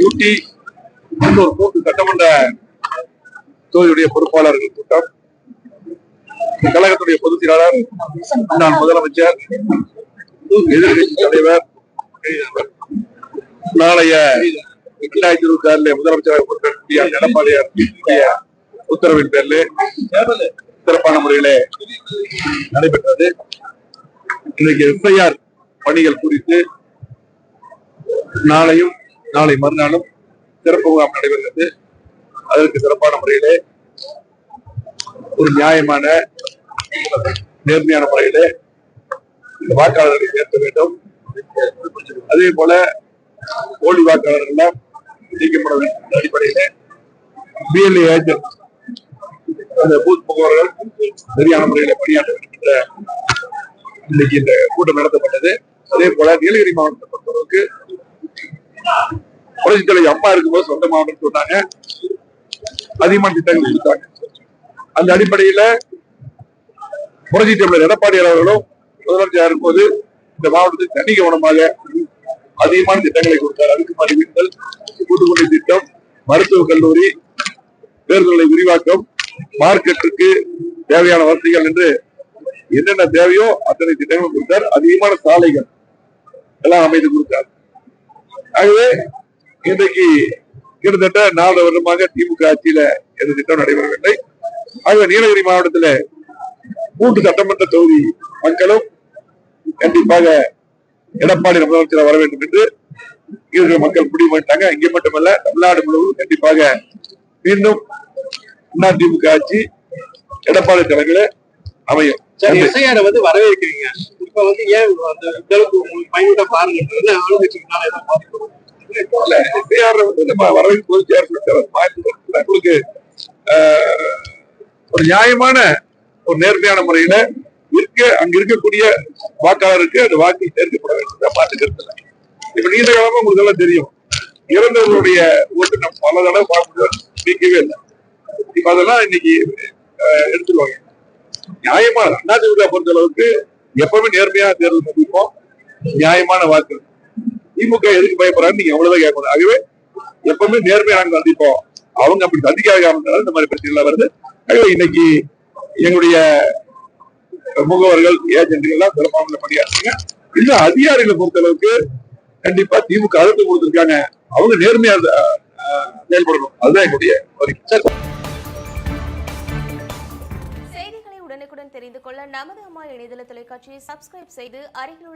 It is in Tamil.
ஊட்டி ஒரு கூட்டு சட்டமன்ற தொகுதியுடைய பொறுப்பாளர்கள் கூட்டம். கழகத்துடைய பொதுச் செயலாளர் முன்னாள் முதலமைச்சர் எதிர்கட்சி தலைவர் நாளைய இரண்டாயிரத்தி இருபத்தி ஆறுல முதலமைச்சராக பொறுப்பேற்கக்கூடிய எடப்பாடியார் உத்தரவின் பேரில் சிறப்பான முறையிலே நடைபெற்றது. இன்றைக்கு எஸ்ஐஆர் பணிகள் குறித்து நாளையும் நாளை மறுநாளும் சிறப்பு முகாம் நடைபெறுகிறது. அதற்கு சிறப்பான முறையிலே ஒரு நியாயமான நேர்மையான முறையிலே இந்த வாக்காளர்களை சேர்க்க வேண்டும். அதே போல போலி வாக்காளர்கள் எல்லாம் நீக்கப்பட வேண்டும் அடிப்படையிலே பிஎல்ஏ ஏஜென்ட் அந்த பூத் முகவர்கள் சரியான முறையில பணியாற்ற வேண்டும் என்ற இன்னைக்கு இந்த கூட்டம் நடத்தப்பட்டது. அதே போல நீலகிரி மாவட்டத்தை பொறுத்தளவுக்கு புரட்சி தலைவி அம்மா இருக்கும்போது சொந்த மாவட்டம் சொன்னாங்க. அதிகமான திட்டங்கள் கொடுத்தாங்க அந்த அடிப்படையில புரட்சி தமிழர் எடப்பாடியார் அவர்களும் முதலமைச்சர் இருக்கும்போது இந்த மாவட்டத்தில் தனி கவனமாக அதிகமான திட்டங்களை கொடுத்தார். அதுக்கு வீடுகள் கூட்டுக்குடி திட்டம் மருத்துவக் கல்லூரி பேருந்துகளை விரிவாக்கம் மார்க்கெட்டுக்கு தேவையான வசதிகள் என்று என்னென்ன தேவையோ அத்தனை திட்டங்களும் கொடுத்தார். அதிகமான சாலைகள் எல்லாம் அமைத்து கொடுத்தார். ஆகவே இன்றைக்கு கிட்டத்தட்ட நாலு வருடமாக திமுக ஆட்சியில எந்த திட்டம் நடைபெறவில்லை. ஆகவே நீலகிரி மாவட்டத்துல கூட்டு சட்டமன்ற தொகுதி மக்களும் கண்டிப்பாக எடப்பாடி முதலமைச்சர் வர வேண்டும் என்று இருக்கிற மக்கள் முடிவு பண்ணிட்டாங்க இங்கே மட்டுமல்ல தமிழ்நாடு முழுவதும் கண்டிப்பாக மீண்டும் அதிமுக ஆட்சி எடப்பாடி தலைமையில அமையும். சரி எஸ்ஐஆர் வந்து வரவேற்கிறீங்க. இப்ப வந்து ஏன் அந்த அளவுக்கு பாருங்க. ஆளுங்கட்சினால வந்து நம்ம வரவேற்பு பொதுச் செயலாளர் உங்களுக்கு ஆஹ், ஒரு நியாயமான ஒரு நேர்மையான முறையில இருக்க அங்க இருக்கக்கூடிய வாக்காளருக்கு அந்த வாக்கு சேர்க்கப்பட வேண்டும் பார்த்துக்கிறது. இப்ப நீண்ட காலமா உங்களுக்கு எல்லாம் தெரியும். இறந்தவர்களுடைய ஓட்டு நம்ம பல தடவை பார்க்க நீக்கவே இல்லை. இப்ப அதெல்லாம் இன்னைக்கு ஆஹ், எடுத்துருவாங்க. நியாயமான அதிமுக பொறுத்த அளவுக்கு எப்பவுமே நேர்மையா தேர்தல் சந்திப்போம். நியாயமான வாக்கு திமுக எதுக்கு பயப்படுறாங்க நீங்க அவ்வளவுதான் கேட்கணும். ஆகவே எப்பவுமே நேர்மையா நாங்க சந்திப்போம் அவங்க அப்படி சந்திக்காத காரணத்தால இந்த மாதிரி பிரச்சனை எல்லாம் வருது. ஆகவே இன்னைக்கு எங்களுடைய முகவர்கள் ஏஜென்ட்கள் எல்லாம் சிறப்பான பணியாற்றுங்க இன்னும் அதிகாரிகளை பொறுத்த அளவுக்கு கண்டிப்பா திமுக அழுத்தம் கொடுத்திருக்காங்க. அவங்க நேர்மையா செயல்படணும். அதுதான் எங்களுடைய கோரிக்கை. செய்திகளை உடனுக்குடன் தெரிந்து கொள்ள நமது அம்மா இணையதள தொலைக்காட்சியை சப்ஸ்கிரைப் செய்து அருகில்